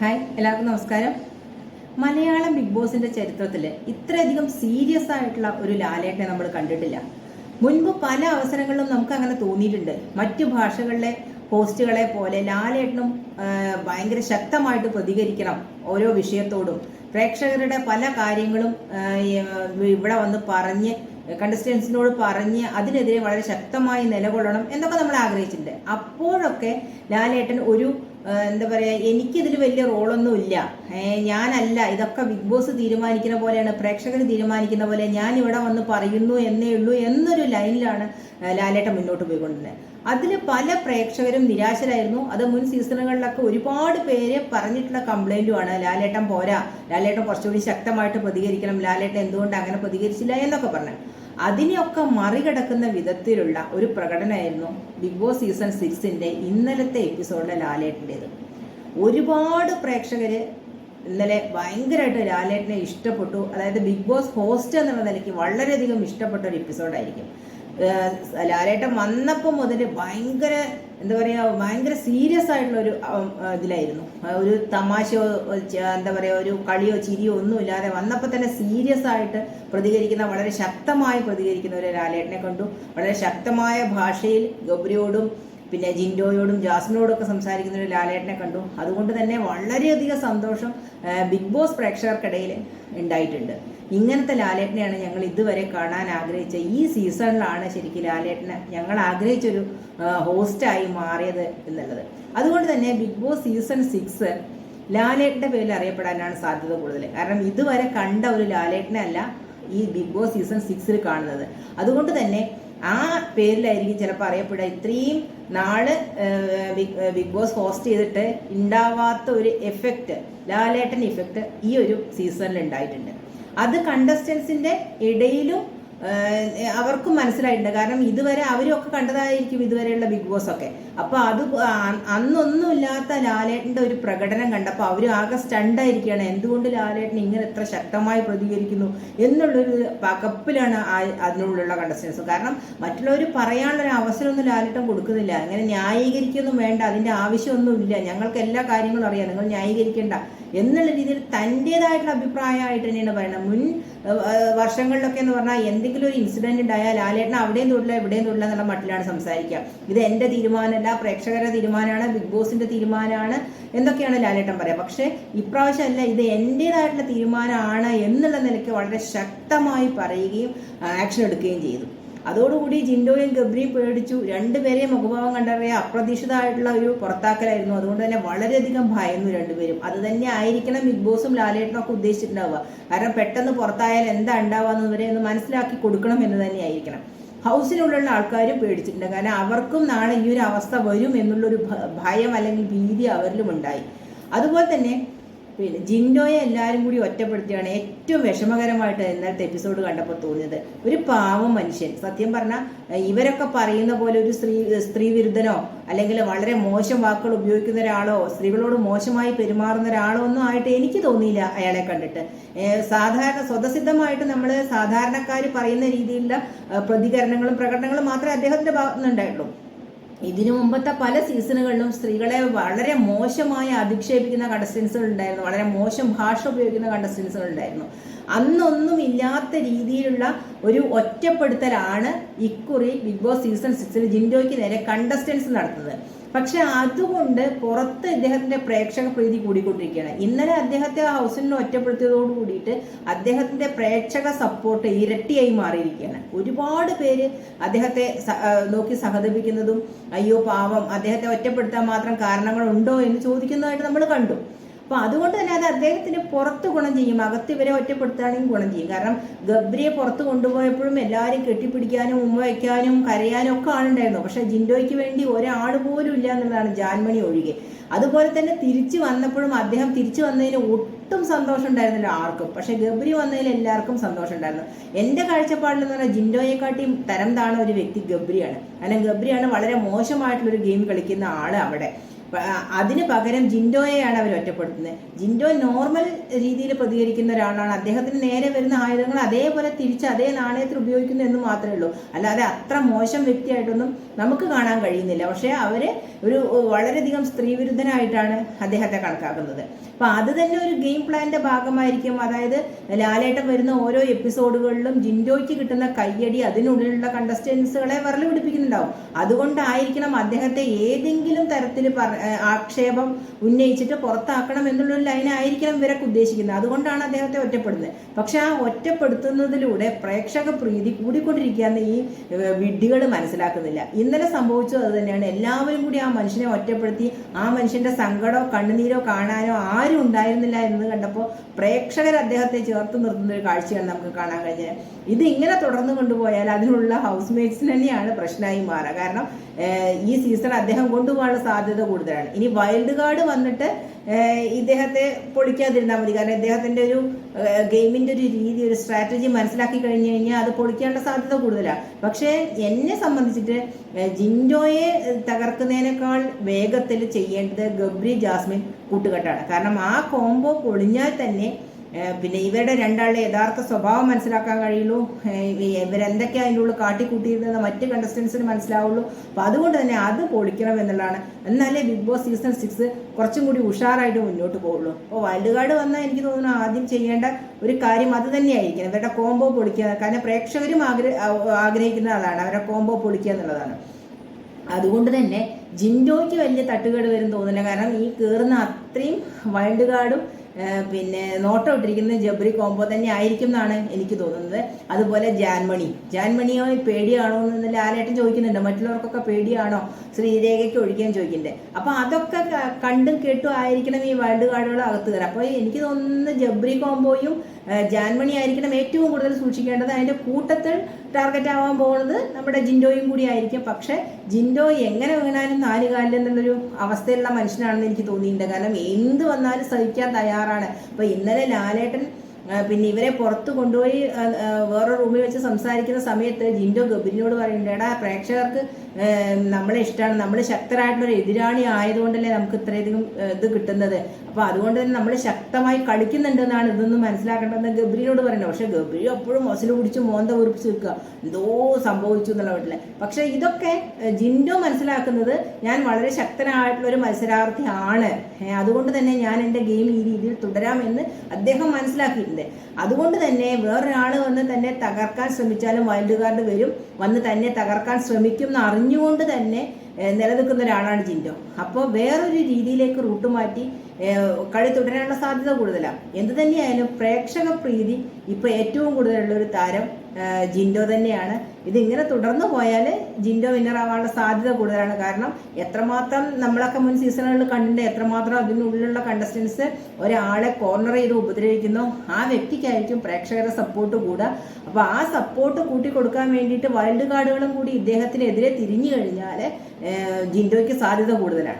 Hi എല്ലാവർക്കും നമസ്കാരം. Malayalam big ബോസിന്റെ ചരിത്രത്തിൽ ഇത്രയധികം സീരിയസ് ആയിട്ടുള്ള ഒരു ലാലേട്ടനെ നമ്മൾ കണ്ടിട്ടില്ല. മുൻപ് പല അവസരങ്ങളിലും നമുക്ക് അങ്ങനെ തോന്നിയിട്ടുണ്ട്. മറ്റു ഭാഷകളിലെ ഹോസ്റ്റുകളെ പോലെ ലാലേട്ടനും ഭയങ്കര ശക്തമായിട്ട് പ്രതികരിക്കണം ഓരോ വിഷയത്തോടും. പ്രേക്ഷകരുടെ പല കാര്യങ്ങളും ഇവിടെ വന്ന് പറഞ്ഞ് കണ്ടസ്റ്റൻസിനോട് പറഞ്ഞ് അതിനെതിരെ വളരെ ശക്തമായി നിലകൊള്ളണം എന്നൊക്കെ നമ്മൾ ആഗ്രഹിച്ചിട്ടുണ്ട്. അപ്പോഴൊക്കെ ലാലേട്ടൻ ഒരു എന്താ പറയുക എനിക്കിതിൽ വലിയ റോളൊന്നും ഇല്ല. ഏ, ഞാനല്ല ഇതൊക്കെ ബിഗ് ബോസ് തീരുമാനിക്കുന്ന പോലെയാണ് പ്രേക്ഷകർ തീരുമാനിക്കുന്ന പോലെ ഞാൻ ഇവിടെ വന്ന് പറയുന്നു എന്നേ ഉള്ളൂ എന്നൊരു ലൈനിലാണ് ലാലേട്ട മുന്നോട്ട് പോയിക്കൊണ്ടിരുന്നത് അതിൽ പല പ്രേക്ഷകരും നിരാശരായിരുന്നു. അത് മുൻ സീസണുകളിലൊക്കെ ഒരുപാട് പേര് പറഞ്ഞിട്ടുള്ള കംപ്ലൈന്റുമാണ് ലാലേട്ടൻ പോരാ ലാലേട്ടൻ കുറച്ചുകൂടി ശക്തമായിട്ട് പ്രതികരിക്കണം ലാലേട്ടൻ എന്തുകൊണ്ട് അങ്ങനെ പ്രതികരിച്ചില്ല എന്നൊക്കെ പറഞ്ഞു. അതിനെയൊക്കെ മറികടക്കുന്ന വിധത്തിലുള്ള ഒരു പ്രകടനമായിരുന്നു ബിഗ് ബോസ് സീസൺ സിക്സിന്റെ ഇന്നലത്തെ എപ്പിസോഡിലെ ലാലേട്ടിന്റെത്. ഒരുപാട് പ്രേക്ഷകര് ഇന്നലെ ഭയങ്കരമായിട്ട് ലാലേട്ടനെ ഇഷ്ടപ്പെട്ടു. അതായത് ബിഗ് ബോസ് ഹോസ്റ്റ് എന്നുള്ള നിലയ്ക്ക് വളരെയധികം ഇഷ്ടപ്പെട്ട ഒരു എപ്പിസോഡായിരിക്കും ലാലേട്ടൻ വന്നപ്പോൾ മുതൽ ഭയങ്കര എന്താ പറയുക ഭയങ്കര സീരിയസ് ആയിട്ടുള്ള ഒരു ഇതിലായിരുന്നു. ഒരു തമാശയോ എന്താ പറയുക ഒരു കളിയോ ചിരിയോ ഒന്നുമില്ലാതെ വന്നപ്പോൾ തന്നെ സീരിയസ് ആയിട്ട് പ്രതികരിക്കുന്ന വളരെ ശക്തമായി പ്രതികരിക്കുന്ന ഒരു ലാലേട്ടനെ കണ്ടു. വളരെ ശക്തമായ ഭാഷയിൽ ഗൗരിയോടും പിന്നെ ജിൻഡോയോടും ജാസ്മിനോടും ഒക്കെ സംസാരിക്കുന്ന ഒരു ലാലേട്ടനെ കണ്ടു. അതുകൊണ്ട് തന്നെ വളരെയധികം സന്തോഷം ബിഗ് ബോസ് പ്രേക്ഷകർക്കിടയിൽ ഉണ്ടായിട്ടുണ്ട്. ഇങ്ങനത്തെ ലാലേട്ടനെയാണ് ഞങ്ങൾ ഇതുവരെ കാണാൻ ആഗ്രഹിച്ച ഈ സീസണിലാണ് ശരിക്കും ലാലേട്ടനെ ഞങ്ങൾ ആഗ്രഹിച്ചൊരു ഹോസ്റ്റായി മാറിയത് എന്നുള്ളത്. അതുകൊണ്ട് തന്നെ ബിഗ് ബോസ് സീസൺ സിക്സ് ലാലേട്ടന്റെ പേരിൽ അറിയപ്പെടാനാണ് സാധ്യത കൂടുതൽ. കാരണം ഇതുവരെ കണ്ട ഒരു ലാലേട്ടനെ അല്ല ഈ ബിഗ് ബോസ് സീസൺ സിക്സിൽ കാണുന്നത്. അതുകൊണ്ട് തന്നെ ആ പേരിലായിരിക്കും ചിലപ്പോൾ അറിയപ്പെടുക. ഇത്രയും നാൾ ബിഗ് ബോസ് ഹോസ്റ്റ് ചെയ്തിട്ട് ഉണ്ടാവാത്ത ഒരു എഫക്റ്റ് ലാലേട്ടൻ ഇഫക്റ്റ് ഈ ഒരു സീസണിൽ ഉണ്ടായിട്ടുണ്ട് അത് കണ്ടസ്റ്റൻസിന്റെ ഇടയിലും അവർക്കും മനസ്സിലായിട്ടുണ്ട്. കാരണം ഇതുവരെ അവരും ഒക്കെ കണ്ടതായിരിക്കും ഇതുവരെയുള്ള ബിഗ് ബോസ് ഒക്കെ. അപ്പൊ അത് അന്നൊന്നും അന്നൊന്നുമില്ലാത്ത ലാലേട്ടന്റെ ഒരു പ്രകടനം കണ്ടപ്പോൾ അവർ ആകെ സ്റ്റണ്ടായിരിക്കുകയാണ്. എന്തുകൊണ്ട് ലാലേട്ടൻ ഇങ്ങനെ എത്ര ശക്തമായി പ്രതികരിക്കുന്നു എന്നുള്ളൊരു പകപ്പിലാണ് അതിനുള്ളിലുള്ള കണ്ടസ്റ്റൻസ് കാരണം മറ്റുള്ളവർ പറയാനുള്ള അവസരമൊന്നും ലാലേട്ടൻ കൊടുക്കുന്നില്ല. അങ്ങനെ ന്യായീകരിക്കൊന്നും വേണ്ട. അതിന്റെ ആവശ്യമൊന്നുമില്ല. ഞങ്ങൾക്ക് എല്ലാ കാര്യങ്ങളും അറിയാം. നിങ്ങൾ ന്യായീകരിക്കേണ്ട. എന്നുള്ള രീതിയിൽ തന്റെതായിട്ടുള്ള അഭിപ്രായമായിട്ട് തന്നെയാണ് പറയുന്നത്. മുൻ വർഷങ്ങളിലൊക്കെ എന്ന് പറഞ്ഞാൽ എന്തെങ്കിലും ഒരു ഇൻസിഡന്റ് ഉണ്ടായാൽ ലാലേട്ടൻ അവിടെയും തൊടില്ല ഇവിടെയും തൊടില്ല എന്നുള്ള മട്ടിലാണ് സംസാരിക്കുക. ഇത് എന്റെ തീരുമാനമല്ല. പ്രേക്ഷകരുടെ തീരുമാനമാണ് ബിഗ് ബോസിന്റെ തീരുമാനമാണ് എന്തൊക്കെയാണ് ലാലേട്ടൻ പറയാം പക്ഷേ ഇപ്രാവശ്യം അല്ല ഇത് എന്റേതായിട്ടുള്ള തീരുമാനമാണ് എന്നുള്ള നിലയ്ക്ക് വളരെ ശക്തമായി പറയുകയും ആക്ഷൻ എടുക്കുകയും ചെയ്തു. അതോടുകൂടി ജിൻഡോയും ഗബ്രിയും പേടിച്ചു. രണ്ടുപേരെയും മുഖഭാവം കണ്ടറിയ അപ്രതീക്ഷിതമായിട്ടുള്ള ഒരു പുറത്താക്കലായിരുന്നു. അതുകൊണ്ട് തന്നെ വളരെയധികം ഭയന്നു രണ്ടുപേരും. അത് തന്നെ ആയിരിക്കണം ബിഗ് ബോസും ലാലേട്ടനും ഒക്കെ ഉദ്ദേശിച്ചിട്ടുണ്ടാവുക. കാരണം പെട്ടെന്ന് പുറത്തായാൽ എന്താ ഉണ്ടാവുക എന്നവരെ ഒന്ന് മനസ്സിലാക്കി കൊടുക്കണം എന്ന് തന്നെ ആയിരിക്കണം. ഹൗസിനുള്ളിലുള്ള ആൾക്കാരും പേടിച്ചിട്ടുണ്ട്. കാരണം അവർക്കും നാളെ ഈ ഒരു അവസ്ഥ വരും എന്നുള്ളൊരു ഭയം അല്ലെങ്കിൽ ഭീതി അവരിലും ഉണ്ടായി അതുപോലെ തന്നെ പിന്നെ ജിൻഡോയെ എല്ലാവരും കൂടി ഒറ്റപ്പെടുത്തിയാണ് ഏറ്റവും വിഷമകരമായിട്ട് ഇന്നത്തെ എപ്പിസോഡ് കണ്ടപ്പോൾ തോന്നിയത്. ഒരു പാവം മനുഷ്യൻ. സത്യം പറഞ്ഞാൽ ഇവരൊക്കെ പറയുന്ന പോലെ ഒരു സ്ത്രീ സ്ത്രീ വിരുദ്ധനോ അല്ലെങ്കിൽ വളരെ മോശം വാക്കുകൾ ഉപയോഗിക്കുന്ന ഒരാളോ സ്ത്രീകളോട് മോശമായി പെരുമാറുന്ന ഒരാളോ ഒന്നും ആയിട്ട് എനിക്ക് തോന്നിയില്ല അയാളെ കണ്ടിട്ട്. സാധാരണ സ്വതസിദ്ധമായിട്ട് നമ്മൾ സാധാരണക്കാർ പറയുന്ന രീതിയിലുള്ള പ്രതികരണങ്ങളും പ്രകടനങ്ങളും മാത്രമേ അദ്ദേഹത്തിന്റെ ഭാഗത്തുനിന്ന് ഉണ്ടായിട്ടുള്ളൂ ഇതിനു മുമ്പത്തെ പല സീസണുകളിലും സ്ത്രീകളെ വളരെ മോശമായി അധിക്ഷേപിക്കുന്ന കണ്ടസ്റ്റൻസുകൾ ഉണ്ടായിരുന്നു. വളരെ മോശം ഭാഷ ഉപയോഗിക്കുന്ന കണ്ടസ്റ്റൻസുകൾ ഉണ്ടായിരുന്നു. അന്നൊന്നും ഇല്ലാത്ത രീതിയിലുള്ള ഒരു ഒറ്റപ്പെടുത്തലാണ് ഇക്കുറി ബിഗ് ബോസ് സീസൺ സിക്സിൽ ജിൻഡോയ്ക്ക് നേരെ കണ്ടസ്റ്റൻസ് നടത്തുന്നത്. പക്ഷെ അതുകൊണ്ട് പുറത്ത് ഇദ്ദേഹത്തിന്റെ പ്രേക്ഷക പ്രീതി കൂടിക്കൊണ്ടിരിക്കുകയാണ്. ഇന്നലെ അദ്ദേഹത്തെ ആ ഹൗസിൽ നിന്ന് ഒറ്റപ്പെടുത്തിയതോട് കൂടിയിട്ട് അദ്ദേഹത്തിന്റെ പ്രേക്ഷക സപ്പോർട്ട് ഇരട്ടിയായി മാറിയിരിക്കുകയാണ്. ഒരുപാട് പേര് അദ്ദേഹത്തെ നോക്കി സഹതപിക്കുന്നതും അയ്യോ പാവം അദ്ദേഹത്തെ ഒറ്റപ്പെടുത്താൻ മാത്രം കാരണങ്ങളുണ്ടോ? എന്ന് ചോദിക്കുന്നതായിട്ട് നമ്മൾ കണ്ടു. അപ്പൊ അതുകൊണ്ട് തന്നെ അത് അദ്ദേഹത്തിന് പുറത്ത് ഗുണം ചെയ്യും. അകത്ത് ഇവരെ ഒറ്റപ്പെടുത്താണെങ്കിൽ ഗുണം ചെയ്യും. കാരണം ഗബ്രിയെ പുറത്ത് കൊണ്ടുപോയപ്പോഴും എല്ലാവരും കെട്ടിപ്പിടിക്കാനും ഉമ്മ വയ്ക്കാനും കരയാനും ഒക്കെ ആളുണ്ടായിരുന്നു. പക്ഷെ ജിൻഡോയ്ക്ക് വേണ്ടി ഒരാൾ പോലും ഇല്ല എന്നുള്ളതാണ് ജാൻമണി ഒഴികെ. അതുപോലെ തന്നെ തിരിച്ചു വന്നപ്പോഴും അദ്ദേഹം തിരിച്ചു വന്നതിന് ഒട്ടും സന്തോഷം ഉണ്ടായിരുന്നില്ല ആർക്കും. പക്ഷെ ഗബ്രി വന്നതിൽ എല്ലാവർക്കും സന്തോഷം ഉണ്ടായിരുന്നു. എന്റെ കാഴ്ചപ്പാടിൽ എന്ന് പറഞ്ഞാൽ ജിൻഡോയെക്കാട്ടിയും തരം താണ ഒരു വ്യക്തി ഗബ്രിയാണ്. കാരണം ഗബ്രിയാണ് വളരെ മോശമായിട്ടുള്ള ഒരു ഗെയിം കളിക്കുന്ന ആൾ അവിടെ. അതിന് പകരം ജിൻഡോയെയാണ് അവർ ഒറ്റപ്പെടുത്തുന്നത്. ജിൻഡോ നോർമൽ രീതിയിൽ പ്രതികരിക്കുന്ന ഒരാളാണ്. അദ്ദേഹത്തിന് നേരെ വരുന്ന ആയുധങ്ങൾ അതേപോലെ തിരിച്ച് അതേ നാണയത്തിൽ ഉപയോഗിക്കുന്നു എന്ന് മാത്രമേ ഉള്ളൂ. അല്ലാതെ അത്ര മോശം വ്യക്തിയായിട്ടൊന്നും നമുക്ക് കാണാൻ കഴിയുന്നില്ല. പക്ഷേ അവർ ഒരു വളരെയധികം സ്ത്രീവിരുദ്ധനായിട്ടാണ് അദ്ദേഹത്തെ കണക്കാക്കുന്നത്. അപ്പൊ അത് തന്നെ ഒരു ഗെയിം പ്ലാന്റെ ഭാഗമായിരിക്കും. അതായത് ലാലേട്ടൻ വരുന്ന ഓരോ എപ്പിസോഡുകളിലും ജിൻഡോയ്ക്ക് കിട്ടുന്ന കയ്യടി അതിനുള്ളിലുള്ള കണ്ടസ്റ്റൻസുകളെ വിരൽ പിടിപ്പിക്കുന്നുണ്ടാവും. അതുകൊണ്ടായിരിക്കണം അദ്ദേഹത്തെ ഏതെങ്കിലും തരത്തിൽ ആക്ഷേപം ഉന്നയിച്ചിട്ട് പുറത്താക്കണം എന്നുള്ളൊരു ലൈനായിരിക്കണം ഇവരൊക്കെ ഉദ്ദേശിക്കുന്നത്. അതുകൊണ്ടാണ് അദ്ദേഹത്തെ ഒറ്റപ്പെടുന്നത്. പക്ഷെ ആ ഒറ്റപ്പെടുത്തുന്നതിലൂടെ പ്രേക്ഷക പ്രീതി കൂടിക്കൊണ്ടിരിക്കുകയെന്ന് ഈ വിഡ്ഢികൾ മനസ്സിലാക്കുന്നില്ല. ഇന്നലെ സംഭവിച്ചത് അത് തന്നെയാണ്. എല്ലാവരും കൂടി ആ മനുഷ്യനെ ഒറ്റപ്പെടുത്തി ആ മനുഷ്യന്റെ സങ്കടമോ കണ്ണുനീരോ കാണാനോ ആരും ഉണ്ടായിരുന്നില്ല എന്ന് കണ്ടപ്പോൾ പ്രേക്ഷകർ അദ്ദേഹത്തെ ചേർത്ത് നിർത്തുന്ന ഒരു കാഴ്ചയാണ് നമുക്ക് കാണാൻ കഴിഞ്ഞത്. ഇത് ഇങ്ങനെ തുടർന്ന് കൊണ്ടുപോയാൽ അതിനുള്ള ഹൗസ് മേറ്റ്സിന് തന്നെയാണ് പ്രശ്നമായി മാറുക. കാരണം ഈ സീസൺ അദ്ദേഹം കൊണ്ടുപോകാനുള്ള സാധ്യത കൂടുതലാണ്. ഇനി വൈൽഡ് കാർഡ് വന്നിട്ട് ഇദ്ദേഹത്തെ പൊളിക്കാതിരുന്നാൽ മതി. കാരണം ഇദ്ദേഹത്തിന്റെ ഒരു ഗെയിമിന്റെ ഒരു രീതി ഒരു സ്ട്രാറ്റജി മനസ്സിലാക്കി കഴിഞ്ഞു കഴിഞ്ഞാൽ അത് പൊളിക്കാനുള്ള സാധ്യത കൂടുതലാണ് പക്ഷേ എന്നെ സംബന്ധിച്ചിട്ട് ജിൻഡോയെ തകർക്കുന്നതിനേക്കാൾ വേഗത്തിൽ ചെയ്യേണ്ടത് ഗബ്രി ജാസ്മിൻ കൂട്ടുകെട്ടാണ്. കാരണം ആ കോംബോ പൊളിഞ്ഞാൽ തന്നെ പിന്നെ ഇവരുടെ രണ്ടാളുടെ യഥാർത്ഥ സ്വഭാവം മനസ്സിലാക്കാൻ കഴിയുള്ളൂ. ഇവരെന്തൊക്കെയാണ് ഇവരെന്തൊക്കെയാ അതിന്റെ ഉള്ളിൽ കാട്ടിക്കൂട്ടിയിരുന്നത് മറ്റ് കണ്ടസ്റ്റൻസിന് മനസ്സിലാവുള്ളൂ. അപ്പൊ അതുകൊണ്ട് തന്നെ അത് പൊളിക്കണം എന്നുള്ളതാണ്. എന്നാലേ ബിഗ് ബോസ് സീസൺ സിക്സ് കുറച്ചും കൂടി ഉഷാറായിട്ട് മുന്നോട്ട് പോകുള്ളൂ അപ്പോൾ വൈൽഡ് കാർഡ് വന്നാൽ എനിക്ക് തോന്നുന്നു ആദ്യം ചെയ്യേണ്ട ഒരു കാര്യം അത് തന്നെയായിരിക്കും. ഇവരുടെ കോംബോ പൊളിക്കുക. കാരണം പ്രേക്ഷകരും ആഗ്രഹ ആഗ്രഹിക്കുന്ന ആളാണ്. അവരുടെ കോംബോ പൊളിക്കുക എന്നുള്ളതാണ്. അതുകൊണ്ട് തന്നെ ജിൻഡോയ്ക്ക് വലിയ തട്ടുകേട് വരും തോന്നുന്നില്ല. കാരണം ഈ കയറുന്ന അത്രയും വൈൽഡ് കാർഡും പിന്നെ നോട്ടം ഇട്ടിരിക്കുന്നത് ജബ്രി കോംബോ തന്നെ ആയിരിക്കും എന്നാണ് എനിക്ക് തോന്നുന്നത്. അതുപോലെ ജാൻമണി. ജാൻമണിയോ പേടിയാണോ എന്ന് ലാലേട്ടൻ ചോദിക്കുന്നുണ്ട്. മറ്റുള്ളവർക്കൊക്കെ പേടിയാണോ? ശ്രീരേഖയ്ക്ക് ഒഴിക്കാൻ ചോദിക്കുന്നുണ്ട്. അപ്പൊ അതൊക്കെ കണ്ടും കേട്ടും ആയിരിക്കണം ഈ വൈൽഡ് കാർഡുകൾ അകത്ത് കയറുക അപ്പൊ എനിക്ക് തോന്നുന്നത് ജബ്രി കോംബോയും ജാൻമണി ആയിരിക്കണം ഏറ്റവും കൂടുതൽ സൂക്ഷിക്കേണ്ടത്. അതിന്റെ കൂട്ടത്തിൽ ടാർഗറ്റ് ആവാൻ പോകുന്നത് നമ്മുടെ ജിൻഡോയും കൂടി ആയിരിക്കും. പക്ഷെ ജിൻഡോ എങ്ങനെ വീണാലും നാല് കാലിൽ എന്നുള്ളൊരു അവസ്ഥയുള്ള മനുഷ്യനാണെന്ന് എനിക്ക് തോന്നിയിട്ടുണ്ട്. കാരണം എന്ത് വന്നാലും സഹിക്കാൻ തയ്യാറാണ്. അപ്പൊ ഇന്നലെ ലാലേട്ടൻ പിന്നെ ഇവരെ പുറത്ത് കൊണ്ടുപോയി വേറെ റൂമിൽ വെച്ച് സംസാരിക്കുന്ന സമയത്ത് ജിൻഡോ ഗബിനോട് പറയുന്നുണ്ട് എടാ പ്രേക്ഷകർക്ക് നമ്മളെ ഇഷ്ടമാണ് നമ്മൾ ശക്തരായിട്ടുള്ള ഒരു എതിരാളി ആയതുകൊണ്ടല്ലേ നമുക്ക് ഇത്രയധികം ഇത് കിട്ടുന്നത്. അപ്പൊ അതുകൊണ്ട് തന്നെ നമ്മൾ ശക്തമായി കളിക്കുന്നുണ്ട് എന്നാണ് ഇതൊന്നും മനസ്സിലാക്കേണ്ടതെന്ന് ഗബ്രിനോട് പറയുന്നത്. പക്ഷെ ഗബ്രി എപ്പോഴും മൊസൽ പിടിച്ച് മോന്ത കുറിപ്പിച്ച് നിൽക്കുക. എന്തോ സംഭവിച്ചു എന്നുള്ള വീട്ടിൽ പക്ഷെ ഇതൊക്കെ ജിൻഡോ മനസ്സിലാക്കുന്നത് ഞാൻ വളരെ ശക്തനായിട്ടുള്ള ഒരു മത്സരാർത്ഥിയാണ് അതുകൊണ്ട് തന്നെ ഞാൻ എന്റെ ഗെയിം ഈ രീതിയിൽ തുടരാമെന്ന് അദ്ദേഹം മനസ്സിലാക്കിയിട്ടുണ്ട് അതുകൊണ്ട് തന്നെ വേറൊരാൾ വന്ന് തന്നെ തകർക്കാൻ ശ്രമിച്ചാലും വൈൽഡ് കാർഡ് വരും. വന്ന് തന്നെ തകർക്കാൻ ശ്രമിക്കും എന്ന് അറിഞ്ഞുകൊണ്ട് തന്നെ നിലനിൽക്കുന്ന ഒരാളാണ് ജിൻഡോ. അപ്പോൾ വേറൊരു രീതിയിലേക്ക് റൂട്ട് മാറ്റി കളി തുടരാനുള്ള സാധ്യത കൂടുതലാണ് എന്ത് തന്നെയായാലും പ്രേക്ഷക പ്രീതി ഇപ്പൊ ഏറ്റവും കൂടുതലുള്ള ഒരു താരം ജിൻഡോ തന്നെയാണ്. ഇതിങ്ങനെ തുടർന്നു പോയാൽ ജിൻഡോ വിന്നർ ആവാനുള്ള സാധ്യത കൂടുതലാണ്. കാരണം എത്രമാത്രം നമ്മളൊക്കെ മുൻ സീസണുകളിൽ കണ്ടിട്ടുണ്ട് എത്രമാത്രം അതിനുള്ളിലുള്ള കണ്ടസ്റ്റൻസ് ഒരാളെ കോർണർ ചെയ്ത് ഉപദ്രവിക്കുന്നു. ആ വ്യക്തിക്കായിരിക്കും പ്രേക്ഷകരുടെ സപ്പോർട്ട് കൂടുക. അപ്പോൾ ആ സപ്പോർട്ട് കൂട്ടി കൊടുക്കാൻ വേണ്ടിയിട്ട് വൈൽഡ് കാർഡുകളും കൂടി ഇദ്ദേഹത്തിനെതിരെ തിരിഞ്ഞു കഴിഞ്ഞാൽ ജിൻഡോയ്ക്ക് സാധ്യത കൂടുതലാണ്.